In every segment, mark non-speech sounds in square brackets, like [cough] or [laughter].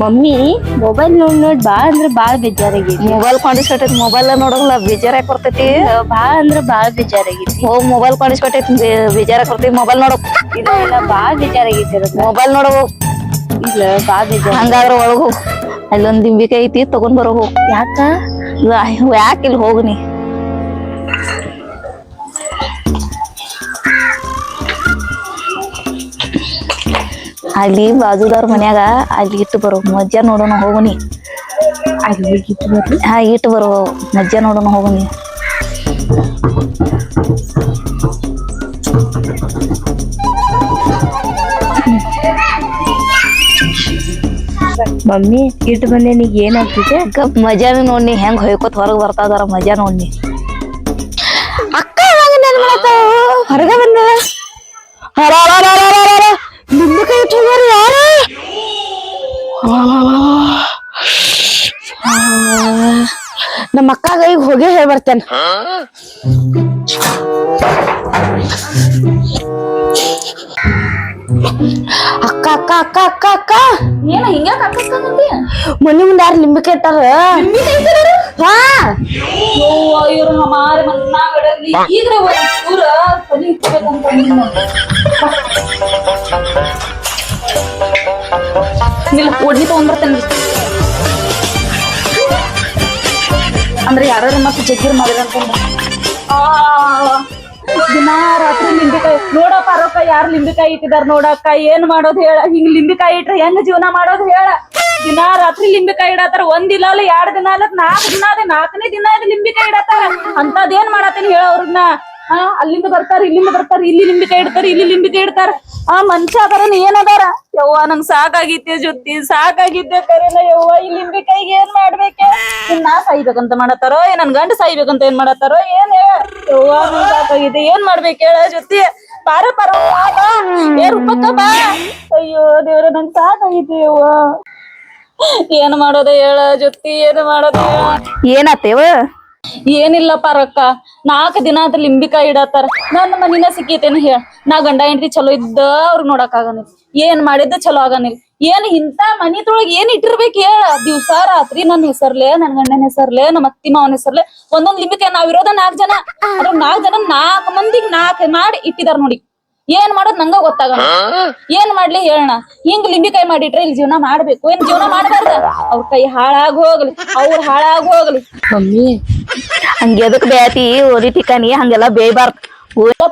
Mummy mobile ನೋಡ್ ನೋಡ್ ಬಾಳ ಅಂದ್ರೆ ಬಾಳ ಬೇಜಾರಾಗಿತ್ತು ಮೊಬೈಲ್ ಕೊಂಡಿಸ್ಕೊಟ್ಟೈತಿ ಮೊಬೈಲ್ ನೋಡೋಲ್ಲ ಬೇಜಾರ ಕೊಡ್ತೈತಿ ಬರ್ತೈತಿ? ಅಂದ್ರೆ ಅಂದ್ರ ಬಾಳ ಬೇಜಾರಾಗೈತಿ. ಹೋಗ್ ಮೊಬೈಲ್ ಕೊಂಡಿಸ್ಕೊಟ್ಟೈತಿ ಬೇಜಾರ ಬರ್ತೈತಿ? ಮೊಬೈಲ್ ನೋಡೋ. ಇಲ್ಲ ಇಲ್ಲ ಬಾಳ ಬೇಜಾರಾಗೈತಿ ಅದಕ್ಕ ಮೊಬೈಲ್ ನೋಡೋ. ಇಲ್ಲ ಬಾಳ ಬೇಜಾರ ಹಂಗಾದ್ರೆ ಒಳಗೋ ಹೋಗ್. ಅಲ್ಲೊಂದ್ ದಿಂಬಿಕಾಯಿ ಐತಿ ತಗೊಂಡ್ ಬರೋ ಹೋಗ್. ಯಾಕ? ಯಾಕೆ ಇಲ್ಲಿ ಅಲ್ಲಿ ಬಾಜುದವ್ರ ಮನ್ಯಾಗ ಅಲ್ಲಿ ಇಟ್ಟು ಬರೋ ಮಜ್ಜ ನೋಡೋಣ ಹೋಗುನಿ. ಅಲ್ಲಿ ಹೋಗಿತ್ತು ಬರ್ರಿ. ಹಾ ಇಟ್ಟು ಬರೋ ಮಜ್ಜ ನೋಡೋಣ ಹೋಗುನಿ. ಮಮ್ಮಿ ಇಟ್ಟು ಬಂದೆ ನೀಗ ಏನಾಗ್ತಿದೆ? ಗಪ್ ಮಜಾನ ನೋಡ್ನಿ ಹೆಂಗ್ ಹೊಯ್ಕೋತ್ ಹೊರಗ್ ಬರ್ತಾ ಇದಾರ ಮಜಾ ನೋಡ್ನಿ. ಅಕ್ಕ ಹೊರಗ ಬಂದ. ನಿಂಬಕಾಯಿ ಇಟ್ಟಾರ ಯಾರ ನಮ್ಮ ಅಕ್ಕಾಗ ಈಗ ಹೋಗಿ ಹೇಳಿ ಬರ್ತೇನೆ ಅಕ್ಕ ಅಕ್ಕ ಅಕ್ಕ ಅಕ್ಕ ಅಕ್ಕ. ಏನ ಹಿಂಗ ಮನಿ ಮುಂದೆ ಯಾರು ನಿಂಬೆ ಇಟ್ಟಾರ ಹಾ. ಇವ್ರ ಹಮಾರ ಮನ್ನಾಗಡಲಿ ಈಗ್ರೆ ಒಂದ್ ಚೂರ ತಲಿ ಇಟ್ಬೇಕಂತ. ನಿಲ್ ಒಡ್ನಿ ತಗೊಂಡ್ಬರ್ತೇನೆ ಅಂದ್ರೆ ಯಾರು ಮತ್ತೆ ಜಗ್ಗಿರ್ ಮಾಡಿರ ದಿನಾ ರಾತ್ರಿ ಲಿಂಬಿಕಾಯಿ ನೋಡಪ್ಪ ರೊಕ್ಕ ಯಾರು ಲಿಂಬಿಕಾಯಿ ಇಟ್ಟಿದಾರ ನೋಡಕ್ಕ, ಏನ್ ಮಾಡೋದ್ ಹೇಳ, ಹಿಂಗ್ ಲಿಂಬಿಕಾಯಿ ಇಟ್ರೆ ಹೆಂಗ್ ಜೀವನ ಮಾಡೋದ್ ಹೇಳ. ದಿನಾ ರಾತ್ರಿ ಲಿಂಬಿಕಾಯಿ ಇಡತ್ತಾರ ಒಂದ್ ಇಲ್ಲ ಅಲ್ಲ ಎರಡ್ ದಿನ ಅಲ್ಲ ನಾಲ್ಕ್ ದಿನ ಅದ, ನಾಲ್ಕನೇ ದಿನ ಅದ ಲಿಂಬಿಕಾಯಿ ಇಡತ್ತಾರ ಅಂತದೇನ್ ಮಾಡತ್ತೇನಿ ಹೇಳ ಅವ್ರನ್ನ. ಹಾ, ಅಲ್ಲಿಂದ ಬರ್ತಾರ, ಇಲ್ಲಿಂದ ಬರ್ತಾರ, ಇಲ್ಲಿ ಲಿಂಬಿಕಾಯಿ ಇಡ್ತಾರ, ಇಲ್ಲಿ ಲಿಂಬಿಕಾಯಿ ಇಡ್ತಾರ. ಆ ಮನುಷ್ಯ ಅದರ ಏನ್ ಅದಾರ? ಯವ್ವ, ನಂಗ್ ಸಾಕಾಗಿತ್ತೆ ಜೊತೆ ಸಾಕಾಗಿದ್ದೆ ಕರೆನ ಯವ್ವ, ಈ ಲಿಂಬಿಕಾಯಿಗೆ ಏನ್ ಮಾಡ್ಬೇಕೆ? ನಾ ಸಾಯ್ಬೇಕಂತ ಮಾಡತ್ತಾರೋ ಏನ್ ನನ್ ಗಂಡ ಸಾಯ್ಬೇಕಂತ ಏನ್ ಮಾಡತ್ತಾರೋ, ಏನ್ ಯವ್ವ, ನಂಗ್ ಏನ್ ಮಾಡ್ಬೇಕು ಹೇಳ ಜೊತಿ ಪಾರ ಪಾರ ಬಾ. ಏ, ರೂಪಕ್ಕ ಬಾ. ಅಯ್ಯೋ, ದೇವ್ರ, ನಂಗ್ ಸಾಕಾಗಿದೆ, ಯವ್ವ. ಏನ್ ಮಾಡೋದ ಹೇಳ ಜೊತಿ ಏನ್ ಮಾಡೋದ ಹೇಳ? ಏನಾತೇವ? ಏನಿಲ್ಲಪ್ಪ ರೊಕ್ಕ. ನಾಲ್ಕು ದಿನ ಆತ ಲಿಂಬಿಕಾಯಿ ಇಡತ್ತಾರ. ನನ್ನ ಮನಿನ ಸಿಕ್ಕೈತೇನು ಹೇಳ. ನಾ ಗಂಡ ಹೆಂಡ್ರಿ ಚಲೋ ಇದ್ದ ಅವ್ರಿಗೆ ನೋಡಕ್ ಆಗನಿಲ್ಲ ಏನ್ ಮಾಡಿದ್ದ ಚಲೋ ಆಗನಿಲ್ಲ ಏನ್ ಇಂತ ಮನಿದೊಳಗ್ ಏನ್ ಇಟ್ಟಿರ್ಬೇಕು ಹೇಳ. ದಿವ್ಸ, ರಾತ್ರಿ ನನ್ನ ಹೆಸರ್ಲೆ ನನ್ ಗಂಡನ ಹೆಸರ್ಲೆ, ನಮ್ಮ ಅತ್ತಿ ಮಾವನ ಹೆಸರ್ಲೆ ಒಂದೊಂದ್ ಲಿಂಬಿಕಾಯಿ ನಾವ್ ಇರೋದ ನಾಲ್ಕ್ ಜನ. ಅದ್ರ ನಾಲ್ಕ್ ಜನ ನಾಲ್ಕ್ ಮಂದಿಗ್ ನಾಲ್ಕ್ ಮಾಡಿ ಇಟ್ಟಿದಾರ ನೋಡಿ. ಏನ್ ಮಾಡೋದ್ ನಂಗ ಗೊತ್ತಾಗ ಏನ್ ಮಾಡ್ಲಿ ಹೇಳಣ ಹಿಂಗ್ ಲಿಂಬಿಕಾಯಿ ಮಾಡಿಟ್ರೆ ಇಲ್ಲಿ ಜೀವನ ಮಾಡ್ಬೇಕು. ಏನ್ ಜೀವನ ಮಾಡಬಾರ್ದ? ಅವ್ರ ಕೈ ಹಾಳಾಗ್ ಹೋಗ್ಲಿ. ಅವ್ರ ಹಾಳಾಗ್ ಹೋಗ್ಲಿ. ಮಮ್ಮಿ ಹಂಗೆ ಎದಕ್ ಬೇತಿ? ಓದಿ ಟಿಕಾನಿ ಹಂಗೆಲ್ಲ ಬೇಯಬಾರ್ದು.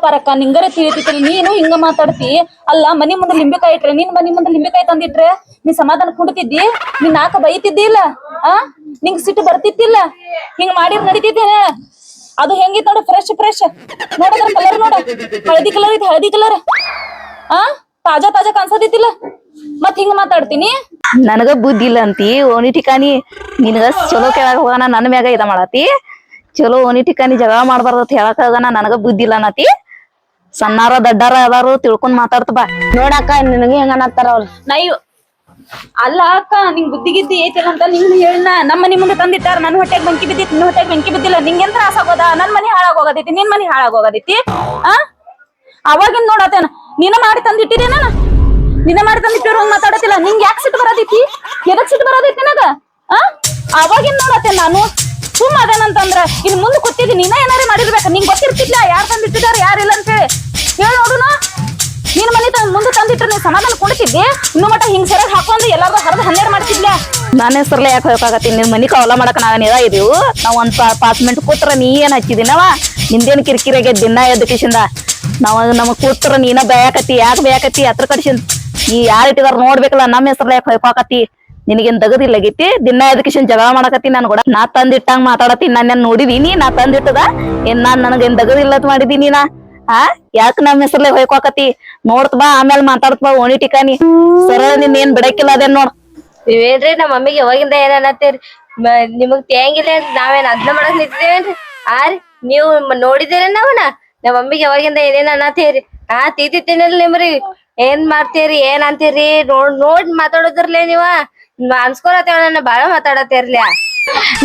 ಪರಕ್ಕ ನಿಂಗರೆ ತಿಳಿತಿಲ್ಲ ನೀನು ಹಿಂಗ ಮಾತಾಡ್ತಿ. ಅಲ್ಲ ಮನಿ ಮುಂದೆ ಲಿಂಬಿಕಾಯಿ ಇಟ್ರೆ ನಿನ್ ಮನಿ ಮುಂದೆ ಲಿಂಬಿಕಾಯಿ ತಂದಿಟ್ರೆ ನೀ ಸಮಾಧಾನ ಕುಡ್ತಿದ್ದಿ? ನೀನ್ ನಾಕ ಬೈತಿದ್ದಿಲ್ಲ? ಆ? ನಿಂಗ್ ಸಿಟ್ಟು ಬರ್ತಿತ್ತಿಲ್ಲ? ಹಿಂಗ್ ಮಾಡಿ ನಡಿತಿದ್ದೇನೆ. ಅದು ಹೆಂಗಿತ್ ನೋಡು ಫ್ರೆಶ್ ಫ್ರೆಶ್ ನೋಡಿದ್ರ ಕಲರ್ ನೋಡ. ಹಳದಿ ಕಲರ್ ಐತಿ ಹಳದಿ ಕಲರ್ ಆ? ತಾಜಾ ತಾಜಾ ಕಾಣಿಸೋದಿತ್ತಿಲ್ಲ ಮತ್ ಹಿಂಗ ಮಾತಾಡ್ತೀನಿ? ನನಗ ಬುದ್ಧಿ ಇಲ್ಲ ಅಂತಿ. ಓಣಿ ಠಿಕಾನಿ ನಿನಗ ಚಲೋ ಕೆಳಗ ಹೋಗಣ ನನ್ನ ಮ್ಯಾಗ ಇದ ಮಾಡತಿ. ಚಲೋ ಓಣಿ ಠಿಕಾನಿ ಜಗಳ ಮಾಡ್ಬಾರ್ದು ಅಂತ ಹೇಳಕ್ ಹೋಗಣ ನನಗ ಬುದ್ಧಿ ಇಲ್ಲ ಅನ್ನತಿ. ಸಣ್ಣಾರ ದಡ್ಡಾರ ಎಲ್ಲಾರು ತಿಳ್ಕೊಂಡ್ ಮಾತಾಡ್ತ ಬಾ. ನೋಡಕ್ಕ ನಿನಗೆ ಹೆಂಗ ಅನ್ನತ್ತಾರ ಅವ್ರು? ನೈ ಅಲ್ಲ ಅಕ್ಕ, ನಿಂಗ್ ಬುದ್ಧಿ ಗಿದ್ದಿ ಐತಿಲ್ಲ ಅಂತ ನಿಮ್ ಹೇಳ ನಮ್ಮ ಮನಿ ಮುಂದೆ ತಂದಿಟ್ಟಾರ ನನ್ನ ಹೊಟ್ಟೆಗ್ ಬೆಂಕಿ ಬಿದ್ದಿತ್ತು ನಿನ್ನ ಹೊಟ್ಟೆಗ್ ಬೆಂಕಿ ಬಿದ್ದಿಲ್ಲ ನಿಂಗೆನ್ ತ್ರಾಸ ಆಗೋದ? ನನ್ ಮನಿ ಹಾಳಾಗೋಗದೈತಿ ನಿನ್ ಮನಿ ಹಾಳಾಗೋಗದೈತಿ ಆ? ಅವಾಗಿನ್ ನೋಡತೇನ ನೀನ ಮಾಡಿ ತಂದಿಟ್ಟಿರೇನ ನಿನ್ನ ಮಾಡಿ ತಂದಿಟ್ಟಿರೋ ಮಾತಾಡತಿಲ್ಲ ನಿಂಗ್ ಯಾಕೆ ಸಿಟ್ಟು ಬರೋದೈತಿ ಎದಕ್ ಸಿಟ್ಟು ಬರೋದೈತಿ ನಿನಗ? ಆ? ಅವಾಗಿನ್ ನೋಡತೇನ ನಾನು ಸುಮ್ಮ ಅದೇನಂತಂದ್ರ, ಇನ್ ಮುಂದೆ ಕೂತಿದ್ದಿ, ನೀನ ಏನಾರೇ ಮಾಡಿರ್ಬೇಕ, ನಿಂಗ್ ಗೊತ್ತಿರ್ತಿಲ್ಲ ಯಾರ್ ತಂದಿಟ್ಟಿದಾರ ಯಾರಿಲ್ಲ ಅಂತ ಹೇಳಿ. ಹೇಳಿ ನೋಡುನು? ನೀನ್ ಮನೆ ತಂದ್ ಮುಂದೆ ತಂದಿಟ್ರೆ, ನೀನ್ ಸಮಾಧಾನ ಕೊಡ್ತಿದ್ದೆ? ಇನ್ನು ಮಟ್ಟ ಹಿಂಗ್ ಸರಿಯಾಗಿ ಹಾಕೊಂಡು ಎಲ್ಲಾರ್ದು ಹರಿದು ಹನ್ನೆರಡು ಮಾಡ್ತಿದ್ಲ? ನನ್ನ ಹೆಸರ್ಲೆ ಯಾಕೆ ಹೋಗಕ್ಕಾಗತ್ತಿ ನಿನ್ ಮನಿ ಕವಲ ಮಾಡಕ್ ನಾವೇನ್ ಇದ ಇದೀವು ನಾವ್ ಒಂದ್ ಪಾ- ಪಾಂಚ್ ಮಿನಿಟ್ ಕೂತ್ರ ನೀ ಏನ್ ಹಚ್ಚಿದಿನವ ನಿಂದೇನ್ ಕಿರಿಕಿರಿ ಆಗೈತ್ ದಿನ ಎದ್ದ ಕಿಶಿಂದ ನಾವ್ ನಮಗ್ ಕೂತ್ರ ನೀನ ಬಯಾಕತಿ ಯಾಕೆ ಬೇಯಾಕತಿ ಹತ್ರ ಕಡಿಸಿಂದ ನೀ ಯಾರ ಇಟ್ಟಿದಾರ ನೋಡ್ಬೇಕಲ್ಲ, ನಮ್ಮ ಹೆಸರ್ಲೆ ಯಾಕೆ ಹೊಯ್ಕೋಕತಿ ನಿನಗೇನ್ ದಗದಿಲ್ಲ ಗೀತಿ? ದಿನ ಎದ್ದ ಜಗಳ ಮಾಡಕತ್ತಿ ನನ್ ಕೂಡ? ನಾ ತಂದಿಟ್ಟಂಗ್ ಮಾತಾಡತ್ತಿ ನನ್ನ ನೋಡಿದೀನಿ? ನಾ ತಂದಿಟ್ಟದ? ಏನ್ ನಾನ್ ನನಗೇನ್ ಅಂತ ಮಾಡಿದೀನಿ ನಾ? ಆ? ಯಾಕ ನಮ್ ಹೆಸರ್ಲೆ ಹೊಯ್ಕೋಕತಿ? ನೋಡ್ತ ಬಾ ಆಮೇಲೆ ಮಾತಾಡ್ತ ಬಾ, ಓಣಿ ಟಿಕಾನಿ ಸರಳ ನಿನ್ ಏನ್ ಬಿಡಕಿಲ್ಲ ಅದೇನ್ ನೋಡ್. ನೀವೇನ್ರಿ ನಮ್ಮ ಮಮ್ಮಿಗೆ ಯಾವಾಗಿಂದ ಏನ್ ಅನ್ನತ್ತೀರಿ? ನಿಮಗ್ ತೇಂಗಿಲ್ಲ ಅಂತ ನಾವೇನ್ ಅದ್ನ ಮಾಡಕ್ ನಿಂತಿದ್ದೇವೇನ್ರಿ? ರೀ, ನೀವು ನೋಡಿದಿರೇನ್ ನೋಡಿದಿರಿ ನಾವನ ನಮ್ಮ ಮಮ್ಮಿಗೆ ಯಾವಾಗಿಂದ ಏನೇನ್ ಅನ್ನತ್ತೀರಿ? ಆ ತೀತಿ ತಿನ್ನಲ್ ನಿಮ್ರಿ. ಏನ್ ಮಾಡ್ತೀರಿ, ಏನ್ ಅಂತೀರಿ? ನೋಡ್ ನೋಡ್ ಮಾತಾಡೋದ್ರಲ್ಲೇ ನೀವ? ಅನ್ಸ್ಕೊಳತ್ತೇವ ನನ್ನ ಬಾಳ ಮಾತಾಡತ್ತೇರ್ಲಿ.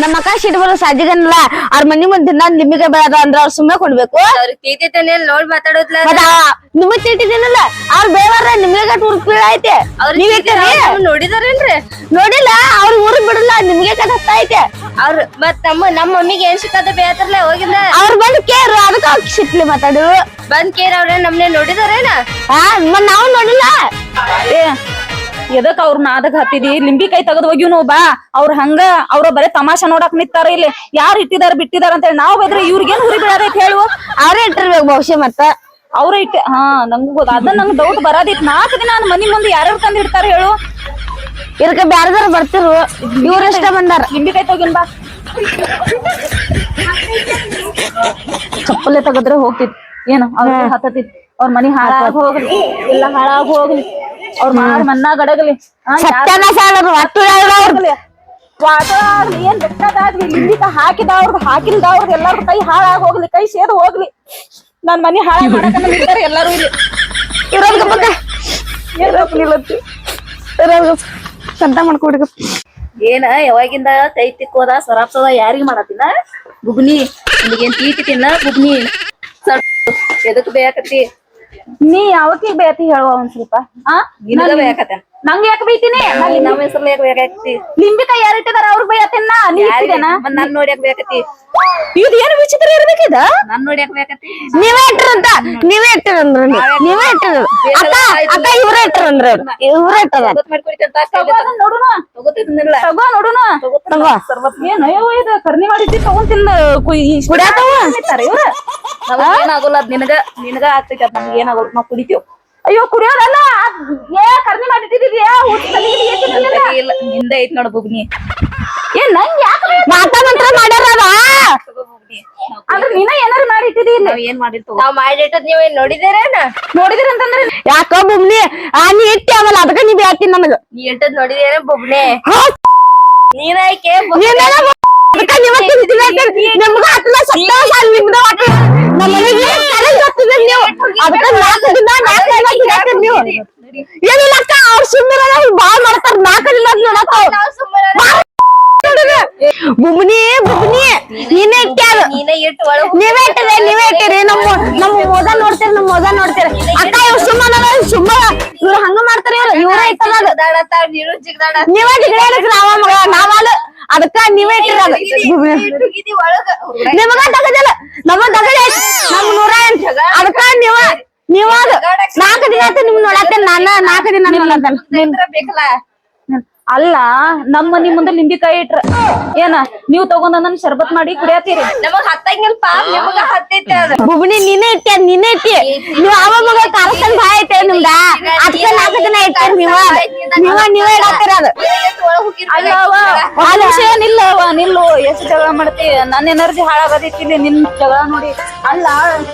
ನಮ್ಮ ಅಕ್ಕ ಸಿಟ್ ಬರೋ ಸಾಜಿಗನಲ್ಲ ಅವ್ರ ಮನಿ ಮುಂದ್ ದಿನ ನಿಮಗೆ ಬೇಡ ಅಂದ್ರ ಅವ್ರ ಸುಮ್ಮನೆ ಕೊಡ್ಬೇಕು. ಅವ್ರಿಗೆ ತೀತೈತೇನೆ ನೋಡ್ ಮಾತಾಡೋದ್ಲ ನಿಮಗ್ ತಿಟ್ಟಿದ್ದೀನಲ್ಲ ಅವ್ರ ಬೇವಾರ ನಿಮಗೆ ಟೂರ್ ಪೀಳ ಐತೆ. ಅವ್ರ? ನೋಡಿದಾರೇನ್ರಿ? ನೋಡಿಲ್ಲ ಅವ್ರ ಊರ್ ಬಿಡಲ್ಲ ನಿಮ್ಗೆ ಕಟ್ ಹತ್ತ ಐತೆ. ಅವ್ರ ಮತ್ತ ನಮ್ಮ ನಮ್ಮ ಮಮ್ಮಿಗೆ ಏನ್ ಸಿಕ್ಕದ ಬೇತಾರಲ್ಲ ಹೋಗಿಂದ. ಅವ್ರ ಬಂದ್ ಕೇರು ಅದಕ್ಕ ಅವ್ರ ಸಿಟ್ಲಿ ಮಾತಾಡು. ಬಂದ್ ಕೇರ್ ಅವ್ರ ನಮ್ನೆ ನೋಡಿದಾರೇನ? ಹಾ ನಾವು ನೋಡಿಲ್ಲ. ಏ ಎದಕ್ ಅವ್ರ ನಾದಕ್ ಹತ್ತಿದಿ? ಲಿಂಬಿಕಾಯಿ ತೆಗೆದ್ ಹೋಗಿವ್ ನೋ ಬಾ. ಅವ್ರ ಹಂಗ ಅವ್ರ ಬರೇ ತಮಾಷಾ ನೋಡಕ್ ನಿಂತಾರ ಇಲ್ಲಿ. ಯಾರು ಇಟ್ಟಿದಾರ ಬಿಟ್ಟಿದಾರ ಅಂತ ಹೇಳಿ ನಾವ್ ಬೇದ್ರೆ ಇವ್ರಿಗೇನ್ ಹುರಿ ಬಿಡೋದೈತ್ ಹೇಳು. ಅವ್ರೇ ಇಟ್ಟಿರ್ಬೇಕು ಬಹುಶಃ ಮತ್ತ. ಅವ್ರ ಇಟ್ಟ ಹಾ ನಂಗೂ ಗೊತ್ತ. ಅದ ನಂಗ್ ಡೌಟ್ ಬರೋದಿತ್. ನಾಲ್ಕು ದಿನ ನನ್ ಮನಿ ಮುಂದೆ ಯಾರ್ಯಾರು ತಂದ್ ಇಡ್ತಾರ ಹೇಳು. ಇದಕ್ಕ ಬ್ಯಾರದಾರ ಬರ್ತಿರು. ಇವ್ರಷ್ಟ ಬಂದಾರ. ಲಿಂಬಿಕಾಯಿ ತಗೋನ್ ಬಾ. ಚಪ್ಪಲೆ ತೆಗದ್ರೆ ಹೋಗ್ತಿತ್. ಏನು ಅವ್ರ ಹತ್ತತಿತ್. ಅವ್ರ ಮನಿ ಹಾಳಾಗ್ ಹೋಗ್ಲಿ. ಎಲ್ಲ ಹಾಳಾಗ್ ಹೋಗ್ಲಿ. ಅವ್ರ ಮಾರ್ ಮನ್ನಾಗ್ ಗಡಗಲಿ ಸತ್ಯನ ಸಾಲರು ಒಟ್ಟು. ವಾತಾವರಣ ಏನ್ ಬೇಕಾದಾಗ್ಲಿ ಲಿಂಬಿಕ ಹಾಕಿದವ್ರದ್ ಹಾಕಿಲ್ದವ್ರದ್ ಎಲ್ಲಾರ್ದು ಕೈ ಹಾಳಾಗ ಹೋಗ್ಲಿ ಕೈ ಸೇದ್ ಹೋಗ್ಲಿ. ನನ್ ಮನಿ ಹಾಳ ಮಾಡಕನ್ನ ಎಲ್ಲಾರು ಇಲ್ಲಿ. ಇರೋದ್ಕ ಪಕ್ಕ ಏನ್ ನಿಲ್ಲತ್ತಿ ಏನ ಯಾವಾಗಿಂದ ಕೈ ತಿಕ್ಕೋದ ಸರಾಪ್ಸದ ಯಾರಿಗ್ ಮಾಡತ್ತಿನ ಗುಗ್ನಿ ನಿಮಗೇನ್ ತೀಟಿ ತಿನ್ನ ಗುಗ್ನಿ ಎದಕ್ ಬೇಕತಿ ನೀ ಯಾವಕ್ಕೆ ಬೇತಿ ಹೇಳುವ ಒಂದ್ ಸ್ವಲ್ಪ ಆ? ನಿನಗ ಬೇಕತ್ತ. ನಂಗ್ ಯಾಕೆ ಬೈತೀನಿ? ನಮ್ಮ ಹೆಸರು ಯಾಕೆ ಬೇಕಾಗ್ತಿ? ಲಿಂಬಿಕಾಯಿ ಯಾರು ಇಟ್ಟಿದಾರ ಅವ್ರಿಗೆ ಬೈಯತ್ತಿನ ನೀ ಇಟ್ಟಿದೇನ ನನ್ ನೋಡ್ಯಾಕ ಬೇಕತಿ ಇದು ಏನು ವಿಚಿತ್ರ ಇರ್ಬೇಕಿದ? ನನ್ ನೋಡ್ಯಾಕ ಬೇಕತಿ ನೀವೇ ಇಟ್ಟಿರಂತ ನೀವೇ ಇಟ್ಟಿರಂದ್ರ ನೀವೇ? ಇಟ್ಟಿರ ಅಕ್ಕ ಅಕ್ಕ ಇವ್ರೇ ಇಟ್ಟಿರಂದ್ರ ಇವ್ರೇ ಇಟ್ಟದ ನೋಡುನು. ತಗೋತಿದ್ನಿಲ್ಲ. ತಗೋ ನೋಡುನು. ತಗೋ. ಏನು ಅಯ್ಯೋ ಇದು ಕರ್ನಿ ಮಾಡಿದ್ದಿ ತಗೊಂಡ್ ತಿಂದ ಇವ್ರ ಏನಾಗೋಲ್ಲ ಅದ್ ನಿನಗ ನಿನಗ ಆಗ್ತೈತಿ ಅದ್ ನಮ್ಗೆ ಏನಾಗೋಲ್ಲ ನಾವ್ ಕುಡಿತೀವ್. ಅಯ್ಯೋ ಕುಡಿಯೋದಲ್ಲ ಅದ್ ಏ ಕರ್ನಿ ಮಾಡಿಟ್ಟಿದ್ಯಾ ಇಲ್ಲ ನಿಂದ ಐತ್ ನೋಡ ಬುಗ್ನಿ. ಏ ನಂಗ್ ಯಾಕೆ ಮಾಡ್ಯಾರ ಅದ ಅಂದ್ರೆ ನೀನ ಏನಾರು ಏನ್ ಮಾಡಿರ್ತೀವಿ ನಾವ್ ಮಾಡಿಟ್ಟದ್ ನೀವ್ ಏನ್ ನೋಡಿದಾರೇನ ನೋಡಿದಿರ ಅಂತಂದ್ರೆ ಯಾಕ ಬುಬ್ನಿ ಆ ನೀ ಇಟ್ಟಿ ಆಮೇಲೆ ಅದಕ್ಕ ನೀವ್ ನಮಗ. ನೀ ಇಟ್ಟದ್ ನೋಡಿದೇನ ಬೊಬ್ನೆ ನೀನಾಯ್ಕೆ. ನಿಮ್ಗ ಹತ್ತಲ ಸತ್ತ ನಿಮ್ದ ಏನಿಲ್ಲ ಅಕ್ಕ ಅವ್ರ ಸುಮ್ಮನೆ ಬಾಳ್ ಮಾಡ್ತಾರ. ನೋಡಕ್ಕ ಬುಬ್ನಿ ಬುಬ್ನಿ ನೀನೇ ಇಟ್ಟ್ಯಾರ ನೀವೇ ಇಟ್ಟಿರಿ ನೀವೇ ಇಟ್ಟಿರಿ. ನಮ್ಮ ನಮ್ಮ ಓದ ನೋಡ್ತೀರಿ ನಮ್ಮ ಓದ ನೋಡ್ತೀರಿ. ಅಕ್ಕ ಇವ್ ಸುಮ್ಮನ ಸುಮ್ಮ ಇವ್ರು ಹಂಗ ಮಾಡ್ತಾರ ಇವ್ರ. ಇವರೇ ಇಟ್ಟದ ನೀವೇ ಜಿಗಡಾಡಕ್ ನಾವ ಮಗ ನಾವಲ್ಲ ಅದಕ್ಕ ನೀವೇ ಇಟ್ಟಿರೋದು. ನಿಮಗ ತಗದಿಲ್ಲ. ನಮ್ಮ ತಗದ ನಮ್ ನೂರ ಎಂಟ್. ಅದಕ್ಕ ನೀವ ನೀವಾಗ ನಾಲ್ಕು ದಿನ ಆಯ್ತು ನಿಮ್ ನೋಡತ್ತೇನೆ ನಾನ ನಾಲ್ಕು ದಿನ ನೋಡತ್ತೇನ್ ನಿಂದ್ರ ಬೇಕಲ್ಲ? ಅಲ್ಲ ನಮ್ಮ ಮನಿ ಮುಂದೆ ನಿಂಬಿಕಾಯಿ ಇಟ್ರ. ಏನ ನೀವ್ ತಗೊಂಡ ನನ್ ಶರ್ಬತ್ ಮಾಡಿ ಕುಡಿಯತ್ತೀರಿ? ನಮಗ್ ಹತ್ತಂಗಿಲ್ಪ ನಿಮಗ ಹತ್ತೈತೆ ಅದು. ಬುಬ್ನಿ ನೀನೇ ಇಟ್ಟಿ ನೀನೇ ಇಟ್ಟಿ ನೀವ್ ಅವ ಮಗ ಕಾರ್ಸನ್ ಬಾಯ್ ಐತೆ ನಿಮ್ದ? ಅದಕ್ಕೆ ನಾಲ್ಕು ದಿನ ಇಟ್ಟಿರಿ ನೀವ? ನೀವ ನೀವೇ ಇಡತ್ತೀರ ಅದು? ಅಲ್ಲ ನಿಮಿಷ ನಿಲ್ಲವ ನಿಲ್ಲು. ಎಷ್ಟು ಜಗಳ ಮಾಡ್ತಿ? ನನ್ನ ಎನರ್ಜಿ ಹಾಳಾಗದಿತ್ತಿಲ್ಲಿ ನಿನ್ ಜಗಳ ನೋಡಿ. ಅಲ್ಲ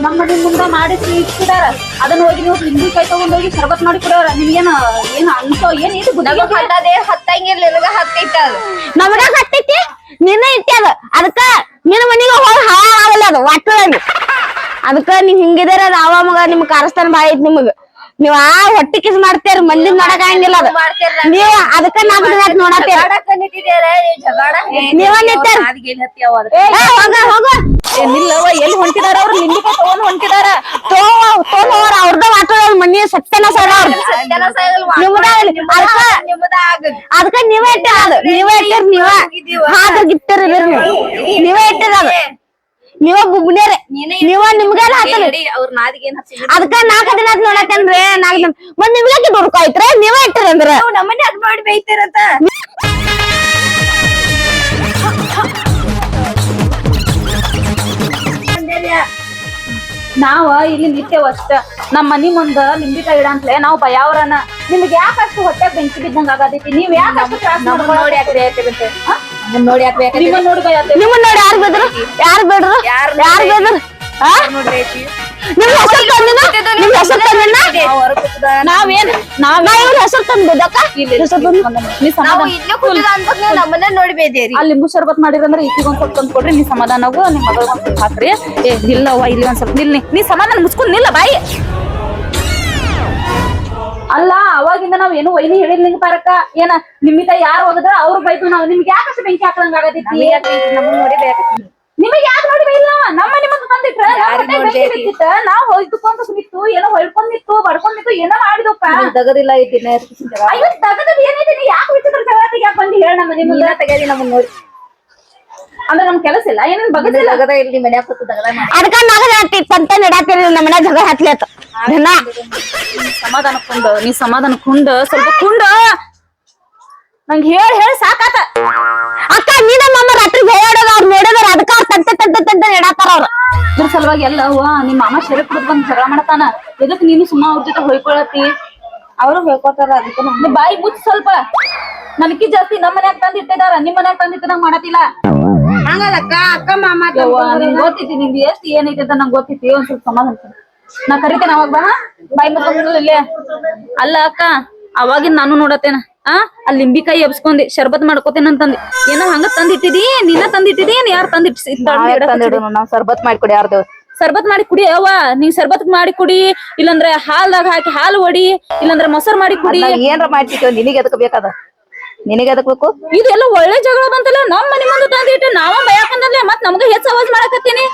ನಮ್ಮ ಮನಿ ಮುಂದೆ ಮಾಡಿಸಿ ಇಟ್ಟಿದಾರ ಅದನ್ನ ಹೋಗಿ ನೀವು ಲಿಂಬಿಕಾಯಿ ತಗೊಂಡ್ ಹೋಗಿ ಶರ್ಬತ್ ಮಾಡಿ ಕುಡಿಯೋರ ನಿಮ್ಗೇನ ಏನ್ ಅನ್ಸೋ ಏನ್ ಇದು ನಮಗ್ ಹತ್ತದೇ ಹತ್ತಂಗಿಲ್ಲ ನಿನಗ ಹತ್ತೈತಿ ಅದು. ನಮಗ ಹತ್ತೈತಿ ನಿನ್ನ ಇಟ್ಟಿ ಅದು. ಅದಕ್ಕ ನಿನ್ನ ಮನಿಗ ಹೋಗಿ ಹಾಳಾಗಲ್ಲ ಅದು ಒಟ್ಟದಾಗಿ ಅದಕ್ಕ ನೀವ್ ಹಿಂಗಿದಾರ ಅವ ಮಗ ನಿಮ್ ಕಾರಸ್ಥಾನ ಬಾಳ ಐತಿ ನಿಮಗ. ನೀವ್ ಆ ಹೊಟ್ಟಿ ಕಿಸ್ ಮಾಡ್ತೀರಿ ಮಂದಿ ನೋಡಕ್ ಆಗಂಗಿಲ್ಲ ಅದು. ನೀವ್ ಅದಕ್ಕ ಆಯ್ತ್ ನೋಡತ್ತೀರಿ. ನೀವ್ ನೀವ ನಿಂತಾರ. ಹೋಗ ಹೋಗ. ನಿಲ್ಲವ ಎಲ್ಲಿ ಹೊಂಟಿದಾರ ಅವ್ರು? ಲಿಂಬಿಕಾಯಿ ತಗೊಂಡ್ ಹೊಂಟಿದಾರ. ಅವ್ರ ಅವ್ರದ ಮಾತಾಡೋದ್ ಮನಿ ಸತ್ಯನ ಸರ ಅವ್ರ. ಅದಕ್ಕ ನೀವೇ ಇಟ್ಟಿರ ಅದು. ನೀವೇ ಇಟ್ಟಿರ್ ನೀವ ಹಾದ್ರ ಗಿಟ್ಟಿರ್ ನೀವು. ನೀವೇ ಇಟ್ಟಿರ ಅದು. ನೀವ ಬುಬ್ನೇರೆ ನೀವ ಏನ್ ಹಚ್ಚಿ ಅದಕ್ಕ ನಾಲ್ಕ ದಿನ ಆತ್ ನೋಡಕಂದ್ರೆ ನಾಲ್ಕ ದಿನ ಮತ್ ನಿಮ್ಗೆ ದುಡ್ಕಾಯ್ತ್ರ? ನೀವೇ ಇಟ್ಟಿರಂದ್ರ ನಮ್ಮನೆ ಅದ್ ಮಾಡಿ ಬೈತಿರತ್ತ ನಾವ ಇಲ್ಲಿ ನಿತ್ಯವ ಅಷ್ಟ. ನಮ್ ಮನಿ ಮುಂದ ಲಿಂಬಿಕಾಯಿ ಇಡಂತ್ಲೆ ನಾವ್ ಬಯಾವ್ರನ. ನಿಮ್ಗೆ ಯಾಕೆ ಅಷ್ಟು ಹೊಟ್ಟೆ ಬೆಂಕಿ ಬಿದ್ದಂಗ ಆಗತೈತಿ? ನೀವ್ ಯಾಕೆ ಅಷ್ಟು ತ್ರಾಸ ನೋಡಿ ನೋಡಿ ಯಾಕೆ ಬೈಯತ್ತೆ ನಿಮ್ಮನ್ನ ನೋಡಿ ಯಾರು ಬೇಡ್ರು ಯಾರು ಬೇಡ್ರು ಯಾರು ಬೇದ್ರು? ಆ? ನಿಮ್ ಹೆಸರು ತಂದಿನ? ನಿಮ್ ಹೆಸರು ತಂದಿನ? ನಾವೇನ್ ನಾವ್ ನಾ ಇವ್ರ ಹೆಸರು ತಂದಿದ್ದಕ್ಕ ಹೆಸರು ತಂದು ನೀ ನಾವು ಸಮಾಧಾನ ಇಲ್ಲೇ ಕೂತಿದ ಅಂತ ನಮ್ಮನ್ನ ನೋಡಿ ಬೇದೇರಿ ಆ ಲಿಂಬು ಶರ್ಬತ್ ಮಾಡಿರಂದ್ರೆ ಈಕಿಗೆ ಒಂದ್ ಸ್ವಲ್ಪ ತಂದು ಕೊಡ್ರಿ ನೀ ಸಮಾಧಾನವು ನಿಮ್ ಮಗಳ ಒಂದ್ ಸ್ವಲ್ಪ ಹಾಕ್ರಿ. ಏ ನಿಲ್ಲವ್ವ ಇಲ್ಲಿ ಒಂದ್ ಸ್ವಲ್ಪ ನಿಲ್ ನೀ ಸಮಾಧಾನ ಮುಚ್ಕೊಂಡ್ ನಿಲ್ಲ ಬಾಯಿ. ಅಲ್ಲ ಅವಾಗಿಂದ ನಾವ್ ಏನು ವೈನಿ ಹೇಳಿರ್ಲಿಂಗ ಪಾರಕ್ಕ. ಏನ ನಿಮ್ಮಿಂದ ಯಾರು ಹೋಗದ್ರ ಅವ್ರು ಬೈದು ನಾವು. ನಿಮ್ಗೆ ಯಾಕಷ್ಟು ಬೆಂಕಿ ಹಾಕದಂಗ ಆಗತೈತಿ ನಿಮಗೆ ಯಾಕೆ ನೋಡಿ ಇಲ್ಲ ನಮ್ಮ ಮನೆ ಮುಂದೆ ಬಂದಿಟ್ರ? ನಾವ್ ಹೊಯ್ದುಕೊಂಡು ನಿತ್ತು ಏನೋ ಹೊಯ್ಕೊಂಡ್ ನಿತ್ತು ಬಡ್ಕೊಂಡ್ ನಿತ್ತು ಏನೋ ಮಾಡಿದಪ್ಪ. ತಗದಿಲ್ಲ ಈ ದಿನ ಅಯ್ಯೋ ತಗದದ್ ಏನೈತಿ ನೀ ಯಾಕೆ ವಿಚಿತ್ರ ಜಗತ್ತಿಗೆ ಯಾಕೆ ಬಂದು? ಹೇಳ ನಮ್ಮ ಮನೆ ಮುಂದೆ. ತೆಗದಿ ನಮ್ಮನ್ನ ನೋಡಿ. ಅಂದ್ರೆ ನಮ್ ಕೆಲಸ ಇಲ್ಲ? ಏನೇನ್ ಬಗದಿಲ್ಲ ತಗದ ಇಲ್ಲಿ? ಮನ್ಯಾಗ ಕೂತು ತಗದ ಅದಕ್ಕ ನಗದ ಪಂತ ನಡಾತಿರಿ ನಮ್ಮ ಮನೆ ಜಗಳ ಹತ್ಲೇತ ದಿನ ಸಮಾಧಾನ ಕುಂಡ ನೀ ಸಮಾಧಾನ ಕುಂಡ ಸ್ವಲ್ಪ ಕುಂಡ. ನಂಗೆ ಹೇಳಿ ಹೇಳಿ ಸಾಕಾತ. ಅಕ್ಕ ನೀನ ಮಾಮ ರಾತ್ರಿ ಬೇಡೋದ ಅವ್ರು ನೋಡಿದ್ರ ಅದಕ್ಕ ಅವ್ರ ತಂತೆ ತಂತೆ ತಂತೆ ನೆಡಾತಾರ ಅವ್ರ. ಇದ್ರ ಸಲುವಾಗಿ ಎಲ್ಲ ಅವ್ವ ನಿಮ್ಮ ಮಾಮ ಶರೀರ ಕುಡ್ದು ಬಂದ್ ಜಗಳ ಮಾಡತಾನ. ಎದಕ್ ನೀನು ಸುಮ್ಮ ಅವ್ರ ಜೊತೆ ಹೋಯ್ಕೊಳತಿ ಅವ್ರು ಹೇಳ್ಕೊತಾರ ಅದಕ್ಕೆ ಬಾಯಿ ಮುಚ್ಚ ಸ್ವಲ್ಪ. ನನಕಿ ಜಾಸ್ತಿ ನಮ್ಮ ಮನ್ಯಾಗ ತಂದ್ ಇಟ್ಟಿದಾರ ನಿಮ್ ಮನ್ಯಾಗ ತಂದ್ ಇಟ್ಟಿದಂಗ ಮಾಡತಿಲ್ಲ. ಹಂಗಲ್ಲಕ್ಕ ಅಕ್ಕ ಮಾಮ ನಿಂಗ್ ಗೊತ್ತೈತಿ ನಿಂಗೆ ಎಷ್ಟ್ ಏನೈತಿ ಅಂತ ನಂಗೆ ಗೊತ್ತೈತಿ ಒಂದ್ ಸ್ವಲ್ಪ ಸಮಾಧಾನ. ನಾ ಕರಿತೇನೆ ಅವಾಗ ಬಾ ಬಾಯಿ ಮುಚ್ಕೊಂಡು ಇಲ್ಲೇ. ಅಲ್ಲ ಅಕ್ಕ ಅವಾಗಿನ್ ನಾನು ನೋಡತ್ತೇನ. ಆ ಅಲ್ಲಿ ಲಿಂಬಿಕಾಯಿ ಎಬ್ಸ್ಕೊಂಡಿ ಶರ್ಬತ್ ಮಾಡ್ಕೋತೇನೆ ಅಂತಂದ್. ಏನ ಹಂಗ ತಂದಿಟ್ಟಿದಿ? ನೀನ ತಂದಿಟ್ಟಿದಿ? ಏನ್ ಯಾರು ತಂದಿಟ್ಟು ಮಾಡಿ ಕೊಡಿ ಮಾಡ್ಕೊಡಿ ಶರ್ಬತ್ ಸರ್ಬತ್ ಮಾಡಿ ಕುಡಿ ಅವ್ವ ನೀ ಶರ್ಬತ್ ಮಾಡಿ ಕುಡಿ ಇಲ್ಲಂದ್ರ ಹಾಲ್ದಾಗ ಹಾಕಿ ಹಾಲು ಹೊಡಿ ಇಲ್ಲಂದ್ರ ಮೊಸರು ಮಾಡಿ ಕುಡಿ. ಏನ್ರ ಮಾಡ್ತಿದ್ದೇವ್ ನಿನಗೆ ಅದಕ್ಕೆ ಬೇಕದ? ನಿನಗೆ ಅದಕ್ಕೆ ಬೇಕು? ಇದೆಲ್ಲ ಒಳ್ಳೆ ಜಗಳ ಬಂತಲ್ಲ ನಮ್ ಮನೆ ಮುಂದೆ ತಂದಿಟ್ಟು ನಾವ ಬಯಾಕಂದಲ್ಲೇ ಮತ್ ನಮ್ಗೆ ಹೆಚ್ಚ ಅವಾಜ್ ಮಾಡಕತ್ತೀನಿ.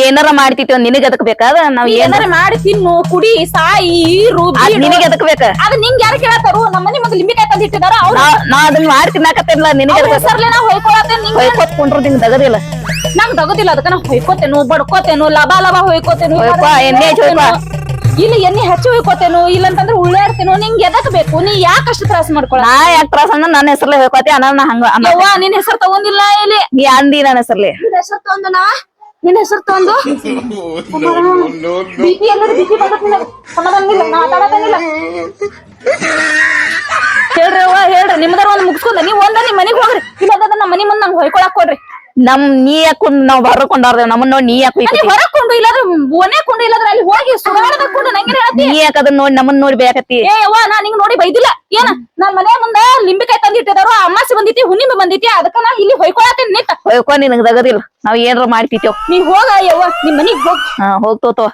ಏನಾರ ಮಾಡ್ತಿತ್ತು ನಿನಗೆ ಅದಕ್ಕೆ ಬೇಕಾದ ನಾವ್ ಏನಾರ ಮಾಡಿ ತಿನ್ನು ಕುಡಿ ಸಾಯಿ ಈರು. ನಿನಗೆ ಎದಕ್ ಬೇಕ? ಅದ್ ನಿಂಗ್ ಯಾರು ಕೇಳತ್ತಾರು? ನಮ್ಮ ಮನೆ ಮುಂದೆ ಲಿಂಬಿಕಾಯಿ ತಂದಿಟ್ಟಿದಾರ ಅವ್ರ ನಾ ಅದನ್ನ ಮಾಡಿ ತಿನ್ನಾಕತ್ತಿಲ್ಲ ನಿನಗೆ ಹೆಸರ್ಲೆ ನಾ ಹೊಯ್ಕೊಳತ್ತೆ ನಿಂಗ್? ಹೊಯ್ಕೊತ್ ಕುಂಡ್ರು ನಿಂಗ್ ತಗದಿಲ್ಲ ನಂಗ್ ತಗೋದಿಲ್ಲ ಅದಕ್ಕ ನಾ ಹೊಯ್ಕೋತೇನು ಬಡ್ಕೋತೇನು ಲಬಾ ಲಬಾ ಹೊಯ್ಕೋತೇನು ಹೊಯ್ಕೊ, ಎಣ್ಣೆ ಹೊಯ್ಕೊ. ಇಲ್ಲ ಎಣ್ಣೆ ಹಚ್ಚಿ ಹೋಯ್ಕೋತೇನು ಇಲ್ಲ ಅಂತಂದ್ರೆ ಉಳ್ಳಾಡ್ತೇನು ನಿಂಗೆ ಎದಕ್ ಬೇಕು? ನೀ ಯಾಕೆ ಅಷ್ಟು ತ್ರಾಸ ಮಾಡ್ಕೊಳ? ನಾ ಯಾಕೆ ತ್ರಾಸ ಅಂದ್ರೆ ನನ್ನ ಹೆಸರ್ಲೆ ಹೇಳ್ಕೊತಿ ಅನ್ನ ನಾ ಹಂಗ ಅನ್ನ ಯವ್ವ ನಿನ್ ಹೆಸರು ತಗೊಂಡಿಲ್ಲ ಇಲ್ಲಿ? ನೀ ಅಂದಿ ನನ್ನ ಹೆಸರ್ಲೆ. ಹೆಸರು ತಗೊಂಡು [laughs] ನಾ ನಿನ್ ಹೆಸರು ತಗೊಂಡು? ಬಿಪಿ ಎಲ್ಲರೂ ಬಿಪಿ ಬಂದಿಲ್ಲ. ಸಮಾಧಾನ ನಾ ಮಾತಾಡತೇನಿಲ್ಲ ಹೇಳ್ರಿ ಅವ್ವ ಹೇಳ್ರಿ. ನಿಮ್ದಾರ ಒಂದ್ ಮುಗಿಸ್ಕೊಂಡ ನೀವ್ ಒಂದ ನಿಮ್ ಮನೆಗೆ ಹೋಗ್ರಿ. ಇಲ್ಲದ ನಮ್ಮ ಮನಿ ಮುಂದೆ ನಂಗೆ ಹೊಯ್ಕೊಳಕ್ ಕೊಡ್ರಿ. ನಮ್ ನೀ ಯಾಕೆ ನಾವ್ ನಾವ್ ಹೊರಕೊಂಡಾರ್ದೇವ್ ನಮ್ಮನ್ನ ನೋಡಿ ನೀ ಯಾಕೆ ಹೊರಕೊಂಡು ಹೊರಗ್ ಕೊಂಡು ಇಲ್ಲಾದ್ರೆ ಒನೆ ಕೊಂಡು ಇಲ್ಲಾದ್ರೆ ಅಲ್ಲಿ ಹೋಗಿ ಸುಡಾಡದ ಕೊಂಡು ನಂಗೆ ಹೇಳ್ತಿ ನೀ ಯಾಕ ಅದನ್ನ ನೋಡಿ ನಮ್ಮನ್ನ ನೋಡಿ ಬೇಕತ್ತಿ. ಏ ಯವ್ವ ನಾ ನಿಂಗ್ ನೋಡಿ ಬೈದಿಲ್ಲ. ಏನ ನನ್ ಮನೆ ಮುಂದ ಲಿಂಬಿಕಾಯಿ ತಂದಿಟ್ಟಿದಾರು ಅಮ್ಮಾಸಿ ಬಂದಿತಿ ಹುಣ್ಣಿಮೆ ಬಂದಿತಿ ಅದಕ್ಕ ನಾ ಇಲ್ಲಿ ಹೊಯ್ಕೊಳತೀನಿ ನಿಂತ. ಹೊಯ್ಕೊ ನಿನಗ್ ತಗದಿಲ್ಲ. ನಾವ್ ಏನ್ರ ಮಾಡ್ತಿತ್ತೇವ್ ನೀ ಹೋಗ ಯವ್ವ ನಿಮ್ ಮನಿಗ್ ಹೋಗ್. ಹಾ ಹೋಗ್ತೋತೋ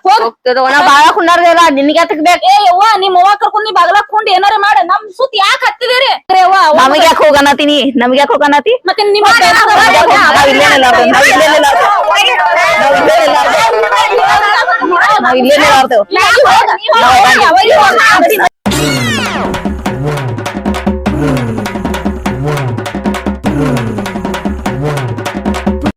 ನಾ ಬಾಳ ಕುಂಡಾರ್ದೇವಲ್ಲ ನಿನ್ಗೆ ಅದಕ್ ಬೇಕ? ಏ ಯವ್ವ ನಿಮ್ ಅವ್ವ ಕರ್ಕೊಂಡ್ ನೀ ಬಾಗಲ ಕೊಂಡು ಏನಾರ ಮಾಡ. ನಮ್ ಸುತ್ತ ಯಾಕ ಹತ್ತಿದಿರಿ? ನಮಗ್ ಯಾಕೆ ಹೋಗನತೀನಿ ನಮಗ್ ಯಾಕೆ ಹೋಗನತಿ ಮತ್ತೆ ನಿಮ್ಮ ನಾವ್ ಇಲ್ಲೇನಿಲ್ಲ ನಾವ್ ಇಲ್ಲೇನಿಲ್ಲ ನಾವ್ ಇಲ್ಲೇನಿಲ್ಲ ನಾವ್ ಇಲ್ಲೇನಿಲ್ಲ ಹೋಗ, ನೀವ್ ಹೋಗ, ಅವಾಗ ಹೋಗ.